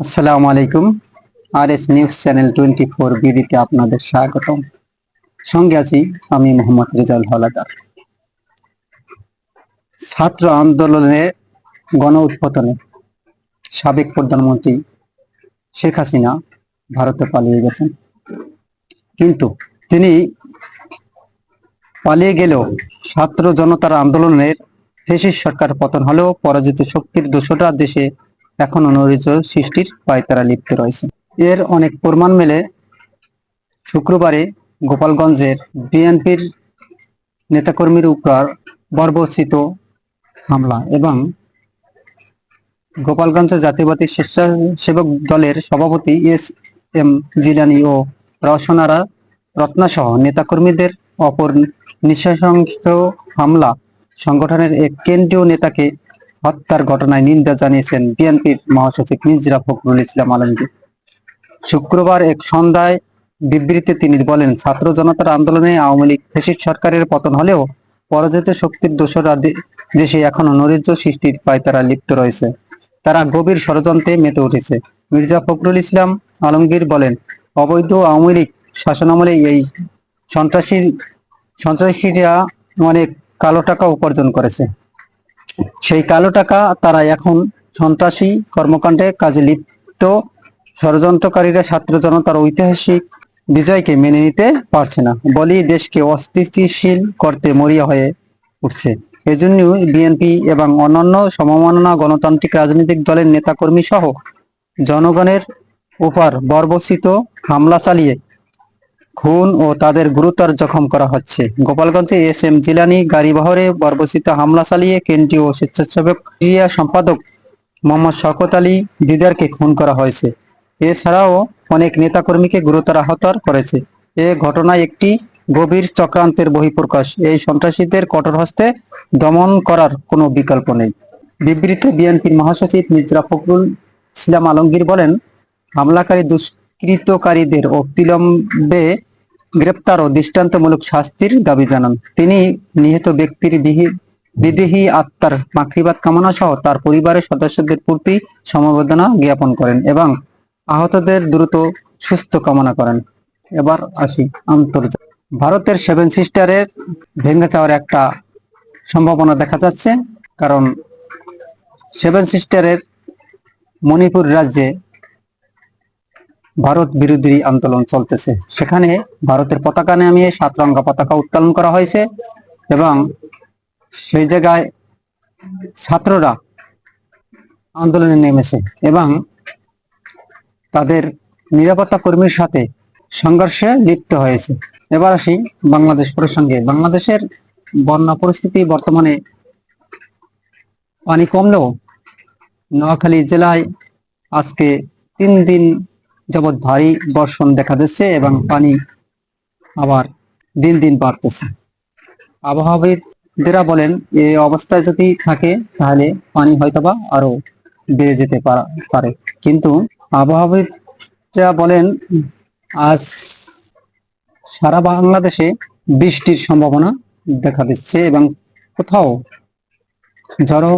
আসসালামু আলাইকুম। R S news channel twenty four বিডিতে আপনাদের স্বাগতম। সঙ্গে আছি আমি মোহাম্মদ রেজাল হলাদার। ছাত্র আন্দোলনে গণ উৎপাদনে সাবেক প্রধানমন্ত্রী শেখ হাসিনা ভারতে পালিয়ে গেছেন। কিন্তু তিনি পালিয়ে গেলেও ছাত্র জনতার আন্দোলনের ফেসিস সরকার পতন হলেও পরাজিত শক্তির দোষরা দেশে এখনও নৈরাজ্য সৃষ্টির পায়তারা লিপ্ত রয়েছে। এর অনেক প্রমাণ মেলে শুক্রবারে গোপালগঞ্জের বিএনপির নেতাকর্মীর উপর বর্বরচিত হামলা এবং গোপালগঞ্জ জাতীয়বাদী স্বেচ্ছাসেবক দলের সভাপতি এস এম জিলানি ও রওশনারা রত্নাসহ নেতাকর্মীদের অপর নৃশংস হামলা সংগঠনের এক কেন্দ্রীয় নেতাকে হত্যার ঘটনায় নিন্দা জানিয়েছেন বিএনপির মহাসচিব মির্জা ফখরুল ইসলাম আলমগীর। শুক্রবার এক সন্ধ্যায় বিবৃতিতে তিনি বলেন, ছাত্র জনতার আন্দোলনে আওয়ামী লীগ ফেসিস্ট সরকারের পতন হলেও পরাজিত শক্তির দোষরা দেশে এখনও নৈরাজ্য সৃষ্টির পায়তারা লিপ্ত রয়েছে। তারা গভীর ষড়যন্ত্রে মেতে উঠেছে। মির্জা ফখরুল ইসলাম আলমগীর বলেন, অবৈধ আওয়ামী লীগ শাসনামলে এই সন্ত্রাসী সন্ত্রাসীরা অনেক কালো টাকা উপার্জন করেছে। সেই কালো টাকা তারা এখন সন্ত্রাসী কর্মকাণ্ডে কাজে লিপ্ত। ষড়যন্ত্রকারীরা ছাত্র জনতার ঐতিহাসিক বিজয়কে মেনে নিতে পারছে না। বলেই দেশকে অস্থিতিশীল করতে মরিয়া হয়ে উঠছে। এজন্য বিএনপি এবং অন্যান্য সমমাননা গণতান্ত্রিক রাজনৈতিক দলের নেতাকর্মী সহ জনগণের উপর বর্বস্থিত হামলা চালিয়ে খুন ও তাদের গুরুতর জখম করা হচ্ছে। গোপালগঞ্জে এস এম জিলানি গাড়িবহরে বর্বস্থিত হামলা চালিয়ে কেন্দ্রীয় স্বেচ্ছাসেবক ক্রিয়া সম্পাদক মোহাম্মদ শওকত আলী দিদারকে খুন করা হয়েছে। এছাড়াও অনেক নেতাকর্মীকে গুরুতর আহত করেছে। এ ঘটনায় একটি গভীর চক্রান্তের বহিঃপ্রকাশ। এই সন্ত্রাসীদের কঠোর হস্তে দমন করার কোনো বিকল্প নেই। বিবৃতি বিএনপির মহাসচিব মির্জা ফখরুল ইসলাম আলমগীর বলেন, হামলাকারী দুষ্কৃতকারীদের অবিলম্বে গ্রেপ্তার ও দৃষ্টান্তমূলক শাস্তির দাবি জানান। তিনি নিহত ব্যক্তির বিদেহী আত্মার মাতৃবাদ কামনা সহ তার পরিবারের সদস্যদের প্রতি সমবেদনা জ্ঞাপন করেন এবং আহতদের দ্রুত সুস্থ কামনা করেন। এবার আসি আন্তর্জাতিক। ভারতের সেভেন সিস্টারের ভেঙে যাওয়ার একটা সম্ভাবনা দেখা যাচ্ছে, কারণ সেভেন সিস্টারের মণিপুর রাজ্যে ভারত বিরোধী আন্দোলন চলতেছে। সেখানে ভারতের পতাকা নামিয়ে সাতরঙ্গা পতাকা উত্তোলন করা হয়েছে এবং সেই জায়গায় ছাত্ররা আন্দোলনে নেমেছে এবং তাদের নিরাপত্তা কর্মীর সাথে সংঘর্ষে লিপ্ত হয়েছে। এবার আসি বাংলাদেশ প্রসঙ্গে। বাংলাদেশের বন্যা পরিস্থিতি বর্তমানে পানি কমলেও নোয়াখালী জেলায় আজকে তিন দিন যাবৎ ভারী বর্ষণ দেখা দিচ্ছে এবং পানি আবার দিন দিন বাড়তেছে। আবহাওয়াবিদরা বলেন এই অবস্থায় যদি থাকে, তাহলে পানি হয়তোবা আরও বেড়ে যেতে পারা- কিন্তু আবহাওয়াবিদরা বলেন, আজ সারা বাংলাদেশে বৃষ্টির সম্ভাবনা দেখা দিচ্ছে এবং কোথাও ঝড়ো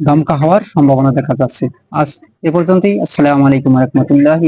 দমকা হওয়ার সম্ভাবনা দেখা যাচ্ছে। আজ এ পর্যন্তই। আসসালামু আলাইকুম রহমতুল্লাহ